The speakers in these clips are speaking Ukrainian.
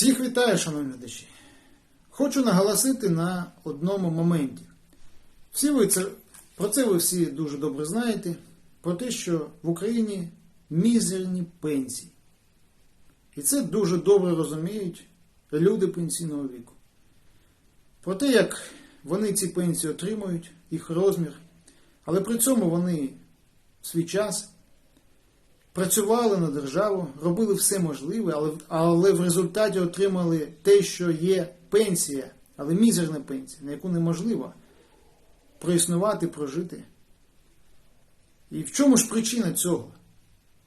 Всіх вітаю, шановні глядачі. Хочу наголосити на одному моменті. Всі ви це, про це ви всі дуже добре знаєте, про те, що в Україні мізерні пенсії. І це дуже добре розуміють люди пенсійного віку. Про те, як вони ці пенсії отримують, їх розмір, але при цьому вони в свій час працювали на державу, робили все можливе, але, але в результаті отримали те, що є пенсія, але мізерна пенсія, на яку неможливо проіснувати, прожити. І в чому ж причина цього?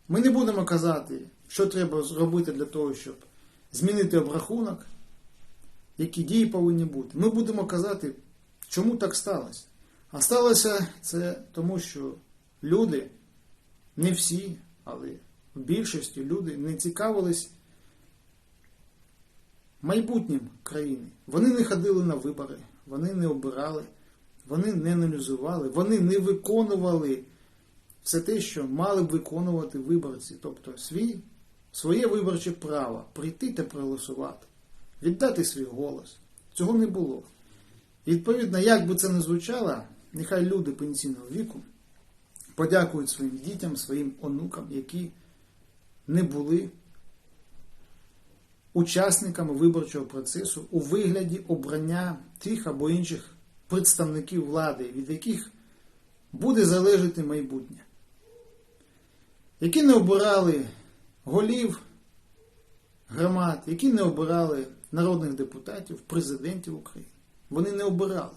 Ми не будемо казати, що треба зробити для того, щоб змінити обрахунок, які дії повинні бути. Ми будемо казати, чому так сталося. А сталося це тому, що люди, не всі, але в більшості люди не цікавились майбутнім країни. Вони не ходили на вибори, вони не обирали, вони не аналізували, вони не виконували все те, що мали б виконувати виборці, тобто свій, своє виборче право прийти та проголосувати, віддати свій голос. Цього не було. Відповідно, як би це не звучало, нехай люди пенсійного віку подякують своїм дітям, своїм онукам, які не були учасниками виборчого процесу у вигляді обрання тих або інших представників влади, від яких буде залежати майбутнє, які не обирали голів громад, які не обирали народних депутатів, президентів України. Вони не обирали.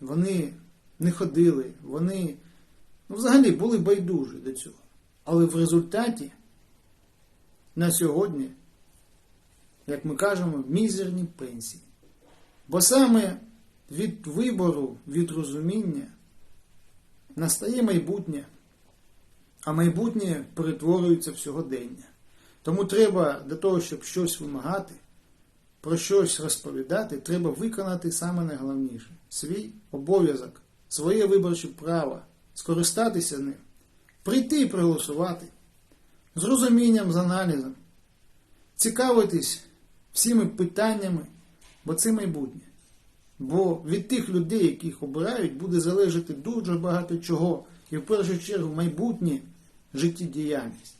Вони не ходили, вони ну, взагалі були байдужі до цього. Але в результаті на сьогодні, як ми кажемо, мізерні пенсії. Бо саме від вибору, від розуміння настає майбутнє, а майбутнє перетворюється в сьогодення. Тому треба для того, щоб щось вимагати, про щось розповідати, треба виконати саме найголовніше свій обов'язок, своє виборче право, скористатися ним, прийти і проголосувати з розумінням, з аналізом, цікавитись всіми питаннями, бо це майбутнє. Бо від тих людей, яких обирають, буде залежати дуже багато чого, і в першу чергу майбутнє життєдіяльність.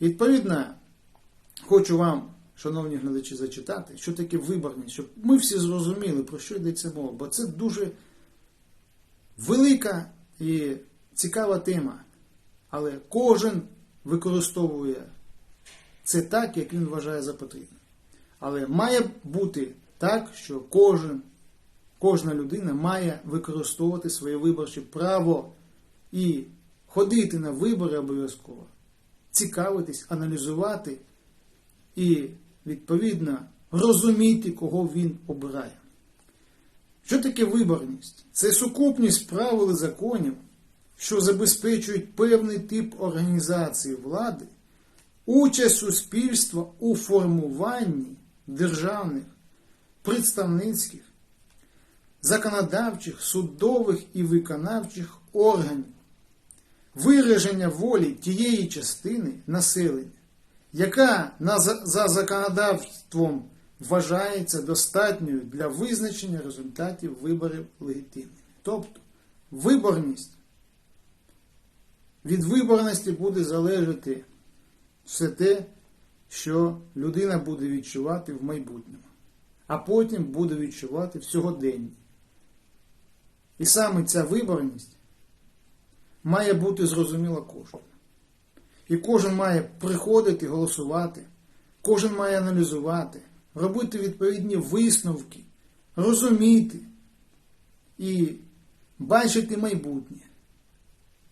Відповідно, хочу вам, шановні глядачі, зачитати, що таке виборність, щоб ми всі зрозуміли, про що йдеться мова, бо це дуже велика і цікава тема. Але кожен використовує це так, як він вважає за потрібне. Але має бути так, що кожен, кожна людина має використовувати своє виборче право і ходити на вибори обов'язково, цікавитись, аналізувати і, відповідно, розуміти, кого він обирає. Що таке виборність? Це сукупність правил і законів, що забезпечують певний тип організації влади, участь суспільства у формуванні державних, представницьких, законодавчих, судових і виконавчих органів, вираження волі тієї частини населення, яка за законодавством вважається достатньою для визначення результатів виборів легітимними. Тобто виборність від виборності буде залежати все те, що людина буде відчувати в майбутньому, а потім буде відчувати в сьогоденні. І саме ця виборність має бути зрозуміла кожному. І кожен має приходити, голосувати, кожен має аналізувати, робити відповідні висновки, розуміти і бачити майбутнє.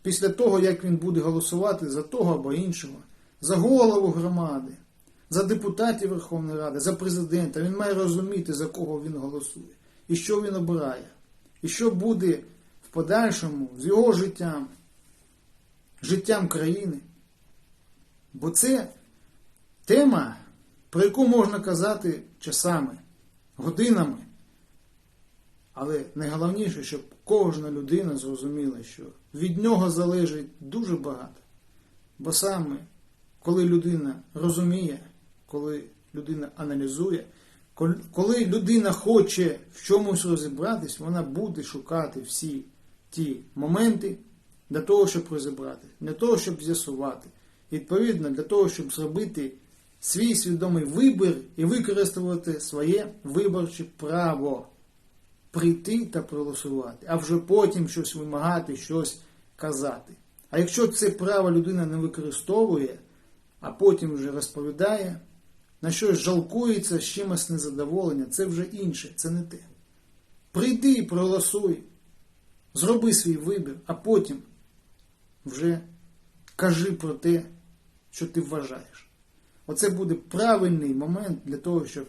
Після того, як він буде голосувати за того або іншого, за голову громади, за депутатів Верховної Ради, за президента, він має розуміти, за кого він голосує, і що він обирає, і що буде в подальшому з його життям, життям країни. Бо це тема, про яку можна казати часами, годинами. Але найголовніше, щоб кожна людина зрозуміла, що від нього залежить дуже багато. Бо саме, коли людина розуміє, коли людина аналізує, коли людина хоче в чомусь розібратись, вона буде шукати всі ті моменти для того, щоб розібрати, для того, щоб з'ясувати. Відповідно, для того, щоб зробити свій свідомий вибір і використовувати своє виборче право прийти та проголосувати, а вже потім щось вимагати, щось казати. А якщо це право людина не використовує, а потім вже розповідає, на щось жалкується, з чимось незадоволення, це вже інше, це не те. Прийди і проголосуй, зроби свій вибір, а потім вже кажи про те, що ти вважаєш. Оце буде правильний момент для того, щоб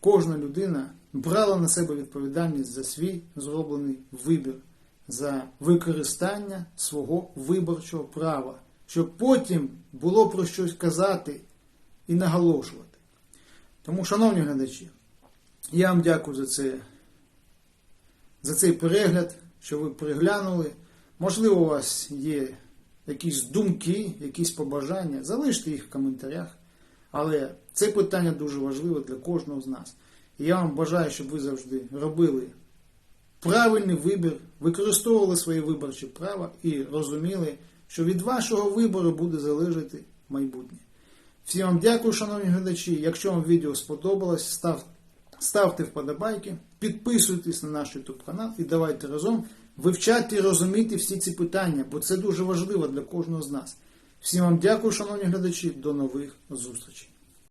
кожна людина брала на себе відповідальність за свій зроблений вибір, за використання свого виборчого права, щоб потім було про щось казати і наголошувати. Тому, шановні глядачі, я вам дякую за це, за цей перегляд, що ви переглянули. Можливо, у вас є якісь думки, якісь побажання, залиште їх в коментарях. Але це питання дуже важливе для кожного з нас. І я вам бажаю, щоб ви завжди робили правильний вибір, використовували своє виборче право і розуміли, що від вашого вибору буде залежати майбутнє. Всім вам дякую, шановні глядачі. Якщо вам відео сподобалось, став, ставте вподобайки, підписуйтесь на наш YouTube канал і давайте разом вивчати і розуміти всі ці питання, бо це дуже важливо для кожного з нас. Всім вам дякую, шановні глядачі, до нових зустрічей.